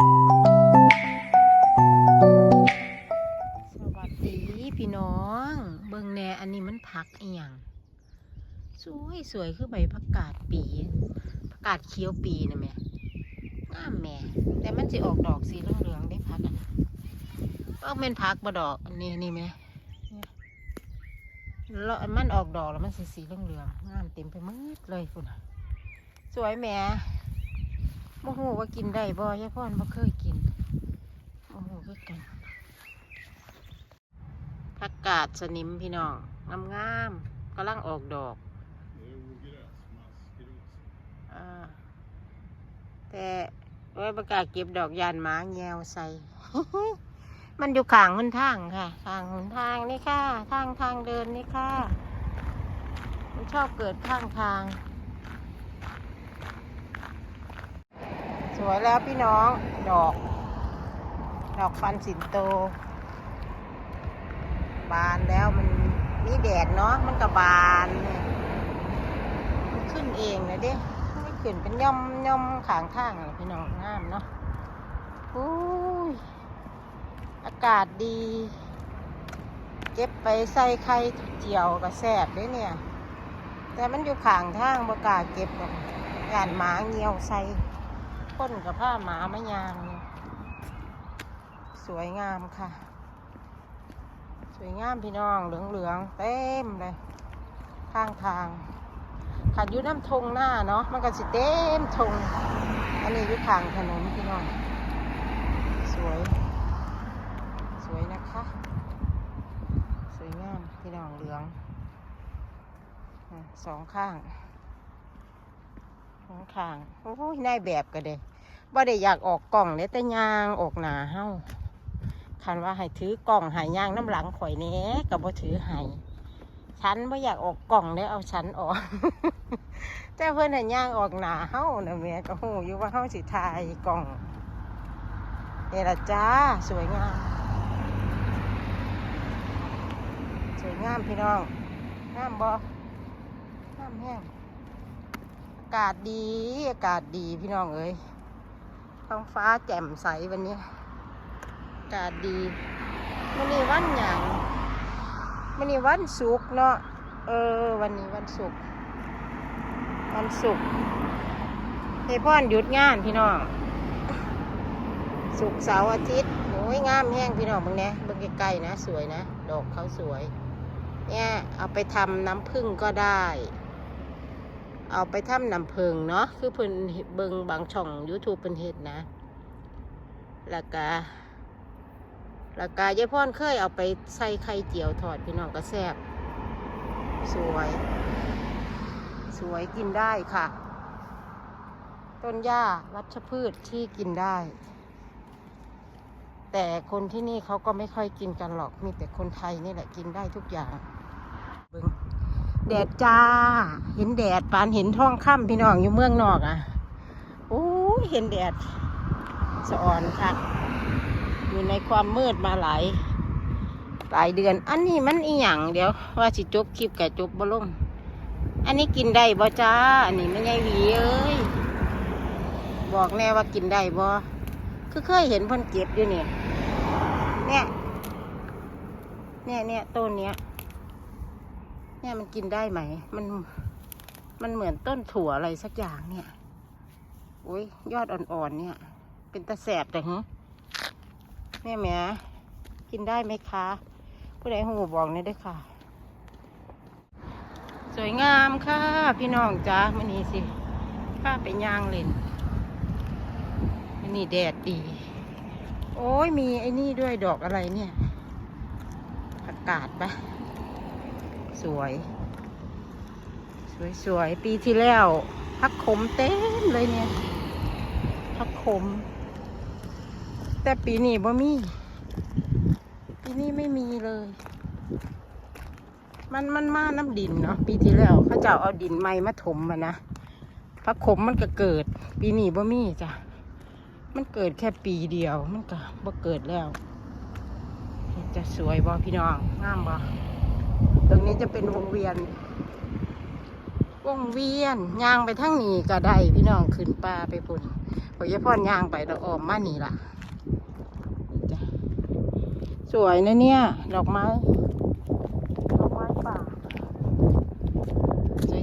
สวัสดีพี่น้อง เบิ่งแน่อันนี้มันผักอีหยังสวยสวยคือใบผักกาดปีผักกาดเขียวปีนะแม่งามแม่ แต่มันจะออกดอกสีเหลืองๆได้ผักอันนั้นเออเป็นผักบ่ดอกนนี้นี่แม่เนี่ยแล้วมันออกดอกแล้วมันสีสีเหลืองๆงามเต็มไปหมดเลยคุณสวยแม่ โมโหว่ากินได้บ่ยายพ่อนบ่เคยกินโมโหคือกันผักกาดสนิมพี่น้องงามงามๆกำลังออกดอกอแต่โอ้ยประกาศเก็บดอกยานหมาแงวใส่ มันอยู่ข้างหนทางค่ะข้างหนทางนี่ค่ะ ทางทางเดินนี่ค่ะ มันชอบเกิดข้างทาง สวยแล้วพี่น้องดอก ดอกฟันสินโต บานแล้วมันมีแดดเนาะมันก็บานมันขึ้นเองนะเด้ไม่ขึ้นเป็นย่อมย่อมขางทางเลยพี่น้องงามเนาะอุ้ยอากาศดี เก็บไปใส่ไข่เจียวกับแซบด้วยเนี่ย แต่มันอยู่ขางทางบกล้าเก็บหรอกยานหมาเงียวใส่ พ่นกับผ้าหมามายางสวยงามค่ะ สวยงามพี่น้องเหลืองเหลืองๆเต็มเลยข้างทางขัดยู่น้ำทงหน้าเนาะมันก็สิเต็มทงอันนี้ยู่ข้างถนนพี่น้องสวย สวยนะคะ สวยงามพี่น้องเหลืองสองข้างสองข้างโอ้ยนายแบบก็เด้ บ่ได้อยากออกกล่องเลยแต่ยางออกหนาเฮ้าคันว่าให้ถือกล่องหายยางน้ำหลังข่อยแนี้กับบ่ถือหายฉันไม่อยากออกกล่องเลยเอาฉันออก แต่เพื่อนให้ยางออกหนาเฮ้านะแม่ก็หูอยู่ว่าเฮ้าสิทายกล่องนี่ละจ้าสวยงาม สวยงามพี่น้องงามบ่งามแห้งอากาศดีอากาศดีพี่น้องเอ้ย ท้องฟ้าแจ่มใสวันนี้อากาศดีมันนี้วันหยังมันนี้วันศุกร์เนาะเออ วันนี้วันศุกร์วันศุกร์เทพอนหยุดงานพี่น้องศุกร์เสาร์อาทิตย์โอ้ยงามแห้งพี่น้องเบิ่งแหนะเบิ่งใกล้ๆนะ สวยนะ ดอกเขาสวย เนี่ย เอาไปทำน้ำผึ้งก็ได้ เอาไปทำน้ำผึ้งเนาะคือเพิ่นเบิงบางช่อง YouTube เพิ่นเฮ็ดนะแล้วก็แล้วก็ยายพ่อนเคยเอาไปใส่ไข่เจียวทอดพี่น้องก็แซ่บสวย สวยกินได้ค่ะ ต้นหญ้าวัชพืชที่กินได้ แต่คนที่นี่เขาก็ไม่ค่อยกินกันหรอกมีแต่คนไทยนี่แหละกินได้ทุกอย่างเบิง แดดจ้า เห็นแดดปานเห็นท้องค่ำพี่น้องอยู่เมืองนอกอะโอ้เห็นแดดสะอ่อนค่ะอยู่ในความมืดมาหลายหลายเดือน อันนี้มันอีหยังเดี๋ยว ว่าสิจบคลิปกับจบบ่ลงอันนี้กินได้บ่จ้า อันนี้ไม่ใช่หวีเอ้ยบอกแน่ว่ากินได้บ่คือเคยเห็นเพ่นเก็บอยู่เนี่ยเนี่ยเนี่ยเนี่ยต้นเนี้ย เนี่ยมันกินได้ไหม มัน มันเหมือนต้นถั่วอะไรสักอย่างเนี่ยโอ้ยยอดอ่อนๆเนี่ย เป็นตะแสบแต่หึแม่แม่กินได้ไหมคะ ผู้ใดหูบอกนี่ด้วยค่ะ สวยงามค่ะ พี่น้องจ้ามันนี้สิข้าไปย่างเล่นมันนี่แดดดี โอ้ยมีไอ้นี่ด้วยดอกอะไรเนี่ย อากาศปะ สวย สวยสวยปีที่แล้วพักขมเต็มเลยเนี่ยพักขม แต่ปีนี้บ่มี ปีนี้ไม่มีเลย มันมันมาน้ำดินเนาะปีที่แล้วเขาเจ้าเอาดินใหม่มาถมมานะพักขมมันก็เกิด ปีนี้บ่มีจ้ะมันเกิดแค่ปีเดียวมันก็บ่เกิดแล้วจะสวยบ่พี่น้องงามบ่ ตรงนี้จะเป็นวงเวียน วงเวียนยางไปทั้งนี้ก็ได้พี่น้องขึ้นป่าไปพุ่นพอยาพ่อนยางไปเราออมมานี่ล่ะนี่จ้ะสวยนะเนี่ย ดอกไม้ดอกไม้ป่า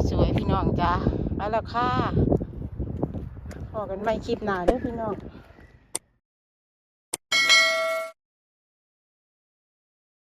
สวยๆพี่น้องจ้าไปแล้วค่ะพอกันไม่คลิปหนาเด้อพี่น้อง